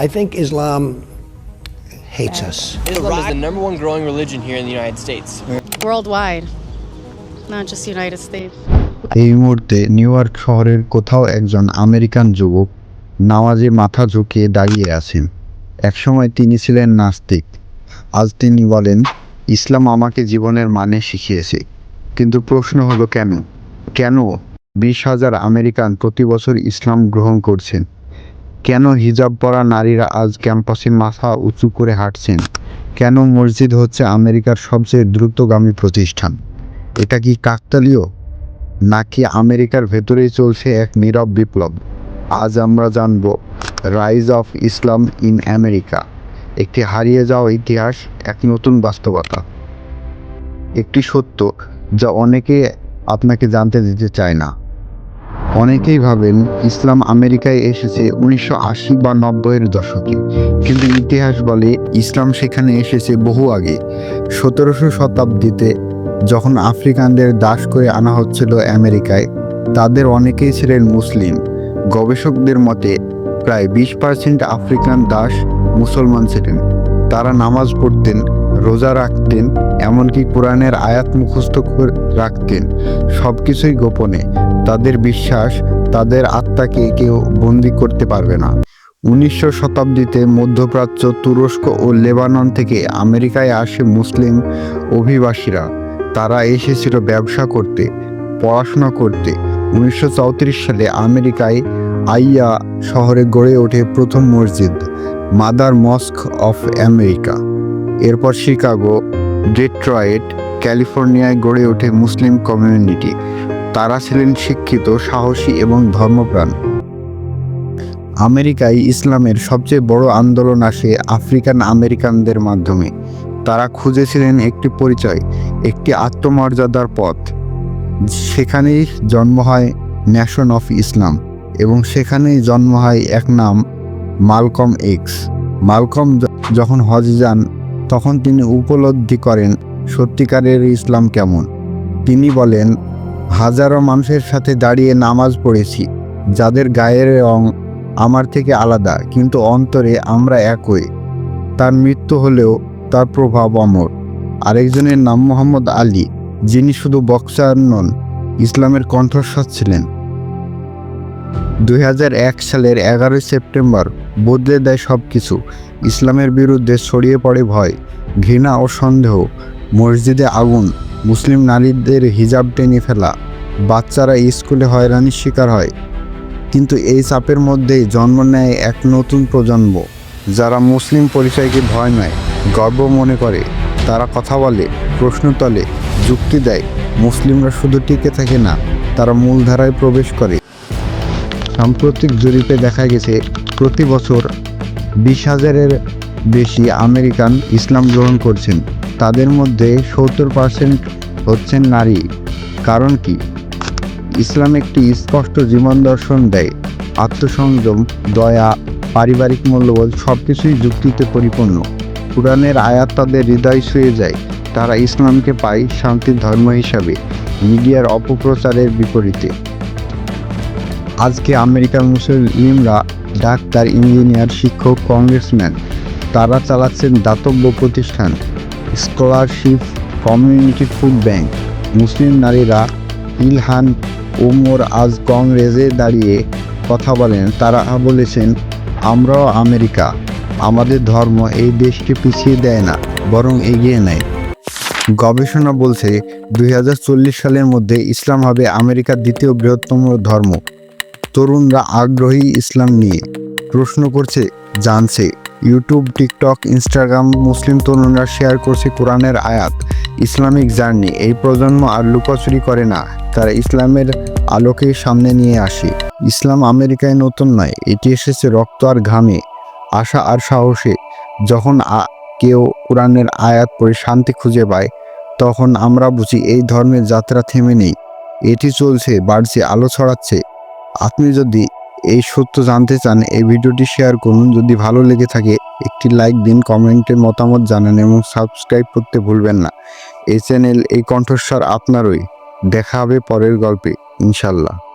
I think Islam hates us. Islam is the number one growing religion here in the United States. worldwide, not just the United States. এই মুহূর্তে new York শহরের কোথাও একজন American যুবক নামাজে মাথা ঝুঁকিয়ে দাঁড়িয়ে আছেন। একসময় তিনি ছিলেন নাস্তিক। আজ তিনি বলেন ইসলাম আমাকে জীবনের মানে শিখিয়েছে। কিন্তু প্রশ্ন হলো কেন? কেন বিশ হাজার আমেরিকান প্রতি বছর ইসলাম গ্রহণ করছেন? কেন হিজাব পরা নারীরা আজ ক্যাম্পাসে মাথা উঁচু করে হাঁটছেন? কেন মসজিদ হচ্ছে আমেরিকার সবচেয়ে দ্রুতগামী প্রতিষ্ঠান? এটা কি কাকতালীয়? নাকি আমেরিকার ভেতরেই চলছে এক নীরব বিপ্লব? আজ আমরা জানব, rise of Islam in America, একটি হারিয়ে যাওয়া ইতিহাস, এক নতুন বাস্তবতা। একটি সত্য যা অনেকে আপনাকে জানতে দিতে চায় না। অনেকেই ভাবেন ইসলাম আমেরিকায় এসেছে উনিশশো আশি বা নব্বইয়ের দশকে। কিন্তু ইতিহাস বলে ইসলাম সেখানে এসেছে বহু আগে। সতেরোশো শতাব্দীতে যখন আফ্রিকানদের দাস করে আনা হচ্ছিল আমেরিকায়, তাদের অনেকেই ছিলেন মুসলিম। গবেষকদের মতে প্রায় বিশ পার্সেন্ট আফ্রিকান দাস মুসলমান ছিলেন। তারা নামাজ পড়তেন, রোজা রাখতেন এমনকি কোরআনের আয়াত মুখস্থ রাখতেন। সব কিছুই গোপনে। তাদের বিশ্বাস, তাদের আত্মাকে কেউ বন্দি করতে পারবে না। উনিশশো শতাব্দীতে মধ্যপ্রাচ্য, তুরস্ক ও লেবানন থেকে আমেরিকায় আসে মুসলিম অভিবাসীরা। তারা এসেছিল ব্যবসা করতে, পড়াশোনা করতে। উনিশশো চৌত্রিশ সালে আমেরিকায় আইয়া শহরে গড়ে ওঠে প্রথম মসজিদ, মাদার মস্ক অফ আমেরিকা। এরপর শিকাগো ডেট্রয়েট, ক্যালিফোর্নিয়ায় গড়ে ওঠে মুসলিম কমিউনিটি। তারা ছিলেন শিক্ষিত, সাহসী এবং ধর্মপ্রাণ। আমেরিকায় ইসলামের সবচেয়ে বড় আন্দোলন আসে আফ্রিকান আমেরিকানদের মাধ্যমে। তারা খুঁজেছিলেন একটি পরিচয়, একটি আত্মমর্যাদার পথ। সেখানেই জন্ম হয় ন্যাশন অফ ইসলাম এবং সেখানেই জন্ম হয় এক নাম, মালকম এক্স। মালকম যখন হজ যান তখন তিনি উপলব্ধি করেন সত্যিকারের ইসলাম কেমন। তিনি বলেন, হাজারো মানুষের সাথে দাঁড়িয়ে নামাজ পড়েছি, যাদের গায়ের রং আমার থেকে আলাদা, কিন্তু অন্তরে আমরা একই। তার মৃত্যু হলেও তার প্রভাব অমর। আরেকজনের নাম মোহাম্মদ আলী, যিনি শুধু বক্সার নন, ইসলামের কণ্ঠস্বর ছিলেন। দুই হাজার এক সালের এগারোই সেপ্টেম্বর বদলে দেয় সব কিছু ইসলামের বিরুদ্ধে ছড়িয়ে পড়ে ভয়, ঘৃণা ও সন্দেহ। মসজিদে আগুন, মুসলিম নারীদের হিজাব টেনে ফেলা। বাচ্চারা স্কুলে হয়রানির শিকার হয়। কিন্তু এই চাপের মধ্যেই জন্ম নেয় এক নতুন প্রজন্ম। যারা মুসলিম পরিচয়কে ভয় নয়, গর্ব মনে করে। তারা কথা বলে, প্রশ্ন তোলে, যুক্তি দেয়। মুসলিমরা শুধু টিকে থাকে না, তারা মূলধারায় প্রবেশ করে। সাম্প্রতিক জরিপে দেখা গেছে, প্রতি বছর বিশ হাজারের বেশি আমেরিকান ইসলাম গ্রহণ করছেন। তাদের মধ্যে সত্তর পার্সেন্ট হচ্ছেন নারী। কারণ কি? ইসলাম একটি স্পষ্ট জীবন দর্শন দেয়। আত্মসংযম, দয়া, পারিবারিক মূল্যবোধ সব কিছুই যুক্তিতে পরিপূর্ণ। কোরআনের আয়াত তাদের হৃদয় ছুঁয়ে যায়। তারা ইসলামকে পায় শান্তির ধর্ম হিসাবে, মিডিয়ার অপপ্রচারের বিপরীতে। আজকে আমেরিকার মুসলিমরা ডাক্তার, ইঞ্জিনিয়ার, শিক্ষক, কংগ্রেসম্যান, তারা চালাচ্ছেন দাতব্য প্রতিষ্ঠান, স্কলারশিপ, কমিউনিটি ফুড ব্যাংক। মুসলিম নারীরা ইলহান ওমর আজ কংগ্রেসে দাঁড়িয়ে কথা বলেন। তারা বলেছেন, আমরাও আমেরিকা। আমাদের ধর্ম এই দেশকে পিছিয়ে দেয় না, বরং এগিয়ে নেয়। গবেষণা বলছে, দুই হাজার চল্লিশ সালের মধ্যে ইসলাম হবে আমেরিকার দ্বিতীয় বৃহত্তম ধর্ম। তরুণরা আগ্রহী ইসলাম নিয়ে প্রশ্ন করছে, জানছে। ইউটিউব, টিকটক, ইনস্টাগ্রাম মুসলিম তরুণরা শেয়ার করছে কোরআনের আয়াত, ইসলামিক জার্নি। এই প্রজন্ম আর লুকোচুরি করে না। তারা ইসলামের আলোকে সামনে নিয়ে আসে। ইসলাম আমেরিকায় নতুন নয়, এটি এসেছে রক্ত আর ঘামে, আশা আর সাহসে। যখন কেউ কোরআনের আয়াত পড়ে শান্তি খুঁজে পায়, তখন আমরা বুঝি এই ধর্মের যাত্রা থেমে নেই। এটি চলছে, বাড়ছে, আলো ছড়াচ্ছে। আপনি যদি এই সত্য জানতে চান, এই ভিডিওটি শেয়ার করুন। যদি ভালো লেগে থাকে, একটি লাইক দিন, কমেন্টে মতামত জানান এবং সাবস্ক্রাইব করতে ভুলবেন না। এই চ্যানেল, এই কণ্ঠস্বর আপনারই। দেখা হবে পরের গল্পে, ইনশাল্লাহ।